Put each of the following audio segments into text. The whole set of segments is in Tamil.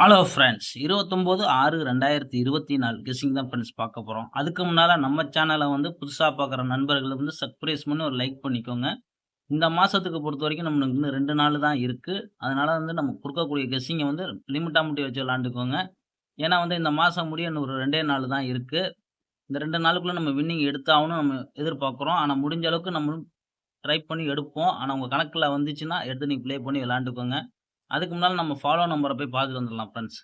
ஹலோ ஃப்ரெண்ட்ஸ் இருபத்தொம்போது ஆறு ரெண்டாயிரத்தி இருபத்தி நாலு கெஸிங் தான் ஃப்ரெண்ட்ஸ் பார்க்க போகிறோம் அதுக்கு முன்னால் நம்ம சேனலை வந்து புதுசாக பார்க்குற நண்பர்கள் வந்து சர்ப்ரைஸ் பண்ணி ஒரு லைக் பண்ணிக்கோங்க. இந்த மாதத்துக்கு பொறுத்த வரைக்கும் நம்மளுக்கு இன்னும் ரெண்டு நாள் தான் இருக்குது அதனால் வந்து நம்ம கொடுக்கக்கூடிய கெஸ்ஸிங்கை வந்து லிமிட்டாக முட்டி வச்சு விளாண்டுக்கோங்க ஏன்னா வந்து இந்த மாதம் முடிய இன்னும் ஒரு ரெண்டே நாள் தான் இருக்குது இந்த ரெண்டு நாளுக்குள்ளே நம்ம வின்னிங் எடுத்தாகணும் நம்ம எதிர்பார்க்குறோம். ஆனால் முடிஞ்ச அளவுக்கு நம்ம ட்ரை பண்ணி எடுப்போம். ஆனால் உங்கள் கணக்கில் வந்துச்சுன்னா எடுத்து நீங்கள் ப்ளே பண்ணி விளாண்டுக்கோங்க அதுக்கு முன்னால் நம்ம ஃபாலோ நம்பரை போய் பார்த்துட்டு வந்துடலாம் ஃப்ரெண்ட்ஸ்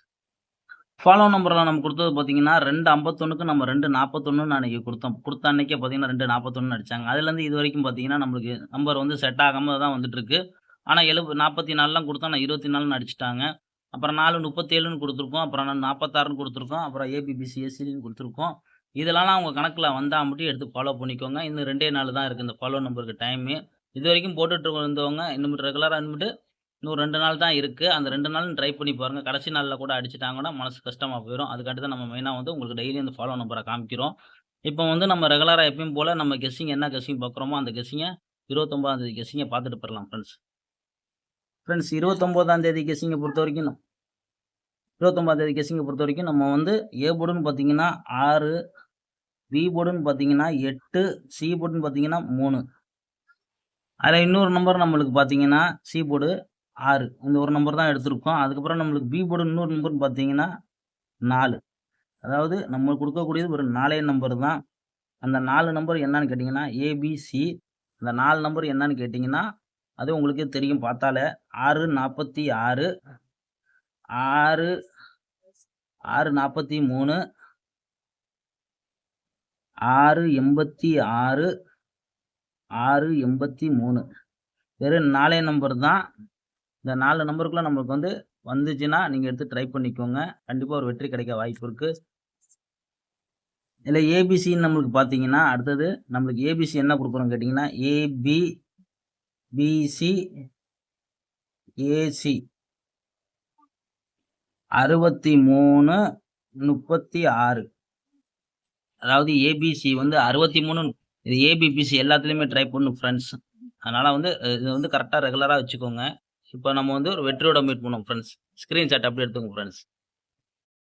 ஃபாலோ நம்பரில் நம்ம கொடுத்தது பார்த்தீங்கன்னா ரெண்டு ஐம்பத்தொன்னுக்கு நம்ம ரெண்டு நாற்பத்தொன்னு அன்றைக்கி கொடுத்தோம். கொடுத்த அன்றைக்கே பார்த்தீங்கன்னா ரெண்டு நாற்பத்தொன்னு அடித்தாங்க அதுலேருந்து இது வரைக்கும் பார்த்தீங்கன்னா நம்மளுக்கு நம்பர் வந்து செட் ஆகாமல் தான் வந்துட்டுருக்கு. ஆனால் எழுபது நாற்பத்தி நாலுலாம் கொடுத்தா நான் இருபத்தி நாலுன்னு அடிச்சிட்டாங்க. அப்புறம் நாலு முப்பத்தேழுன்னு கொடுத்துருக்கோம். அப்புறம் நான் நாற்பத்தாறுன்னு கொடுத்துருக்கோம். அப்புறம் ஏபிபிசிஎஸ்சின்னு கொடுத்துருக்கோம். இதெல்லாம் அவங்க கணக்கில் வந்தால் மட்டும் எடுத்து ஃபாலோ பண்ணிக்கோங்க. இன்னும் ரெண்டே நாள் தான் இருக்குது இந்த ஃபாலோ நம்பருக்கு டைமு இது வரைக்கும் போட்டுட்டு வந்தவங்க இன்னும் ரெகுலராக இருந்துட்டு இன்னும் ரெண்டு நாள் தான் இருக்குது அந்த ரெண்டு நாளும் ட்ரை பண்ணி பாருங்கள் கடைசி நாளில் கூட அடிச்சிட்டாங்கன்னா மனசு கஷ்டமாக போயிடும் அதுக்காட்டி தான் நம்ம மெயினாக வந்து உங்களுக்கு டெய்லி அந்த ஃபாலோ நம்பரை காமிக்கிறோம். இப்போ வந்து நம்ம ரெகுலராக எப்பயும் போல் நம்ம கெஸ்ஸிங் என்ன கெஸ்ஸிங் பார்க்குறோமோ அந்த கெஸ்ஸிங்கை இருபத்தொம்பதாம் தேதி கெஸ்ஸிங்கை பார்த்துட்டு போயிடலாம் ஃப்ரெண்ட்ஸ் ஃப்ரெண்ட்ஸ் இருபத்தொம்போதாம் தேதி கெஸ்ஸிங்கை பொறுத்த வரைக்கும் இருபத்தொம்பதாம் தேதி கெஸ்ஸிங்கை பொறுத்த வரைக்கும் நம்ம வந்து ஏ போர்டுன்னு பார்த்தீங்கன்னா ஆறு பி போர்டுன்னு பார்த்தீங்கன்னா எட்டு சி போர்டுன்னு பார்த்தீங்கன்னா மூணு. அதில் இன்னொரு நம்பர் நம்மளுக்கு பார்த்தீங்கன்னா சி போர்டு ஆறு. இந்த ஒரு நம்பர் தான் எடுத்திருக்கோம். அதுக்கப்புறம் நம்மளுக்கு பி போர்டு இன்னொரு நம்பர்னு பார்த்தீங்கன்னா நாலு. அதாவது நம்ம கொடுக்கக்கூடியது ஒரு நாலே நம்பர் தான். அந்த நாலு நம்பர் என்னன்னு கேட்டிங்கன்னா ஏபிசி அந்த நாலு நம்பர் என்னன்னு கேட்டிங்கன்னா அது உங்களுக்கே தெரியும். பார்த்தாலே ஆறு நாற்பத்தி ஆறு ஆறு ஆறு நாற்பத்தி மூணு ஆறு எண்பத்தி ஆறு ஆறு எண்பத்தி மூணு. வெறும் நாலே நம்பர் தான். இந்த நாலு நம்பருக்குள்ளே நம்மளுக்கு வந்து வந்துச்சுன்னா நீங்கள் எடுத்து ட்ரை பண்ணிக்கோங்க. கண்டிப்பாக ஒரு வெற்றி கிடைக்க வாய்ப்பு இருக்குது இல்லை ஏபிசின்னு நம்மளுக்கு பார்த்தீங்கன்னா அடுத்தது நம்மளுக்கு ஏபிசி என்ன கொடுக்குறோம் கேட்டிங்கன்னா ஏபி பிசி ஏசி அறுபத்தி மூணு முப்பத்தி ஆறு. அதாவது ஏபிசி வந்து அறுபத்தி மூணு இது ஏபிபிசி எல்லாத்துலேயுமே ட்ரை பண்ணும் ஃப்ரெண்ட்ஸ் அதனால் வந்து இது வந்து கரெக்டாக ரெகுலராக வச்சுக்கோங்க. இப்போ நம்ம வந்து ஒரு வெற்றியோட மீட் பண்ணுவோம் ஃப்ரெண்ட்ஸ் ஸ்க்ரீன்ஷாட் அப்படி எடுத்துக்கோங்க ஃப்ரெண்ட்ஸ்